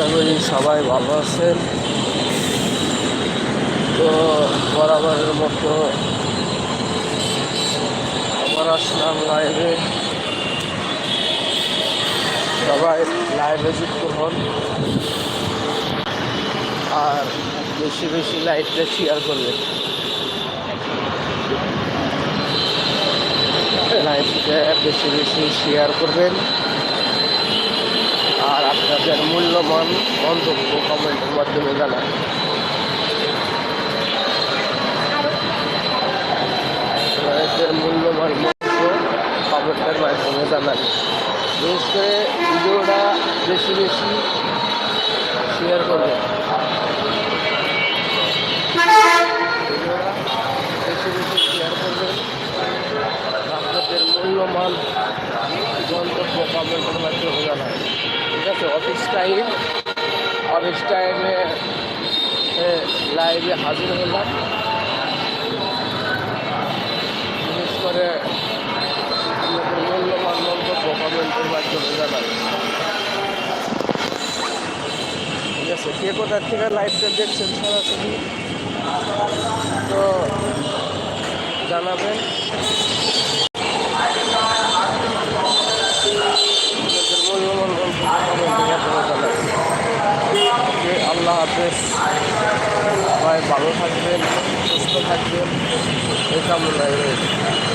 আশা করি সবাই ভালো আছেন তো বরাবরের মতো আবার আসলাম লাইভে সবাই লাইভে যুক্ত হন। আর বেশি বেশি লাইভটা শেয়ার করবেন লাইভটা বেশি বেশি শেয়ার করবেন। মূল্যবান মন্তব্য কমেন্টের মাধ্যমে জানান মূল্যবান মন্তব্য কমেন্টের মাধ্যমে জানান বিশেষ করে ভিডিওটা বেশি বেশি শেয়ার করবেন বেশি বেশি শেয়ার করবেন আপনাদের মূল্যবান মন্তব্য কমেন্টের মাধ্যমে জানান আছে অফিস টাইম অফিস টাইমে লাইভে হাজির হলাম। বিশেষ করে মূল্যবান মন্তব্য কমেন্টের মাধ্যমে জানান ঠিক আছে, কে কোথার থেকে লাইভটা দেখছেন সরাসরি? তো জানাবেন। আল্লাহ হাফেজ। সবাই ভালো থাকবেন সুস্থ থাকবেন। এই কামনায় রয়েছে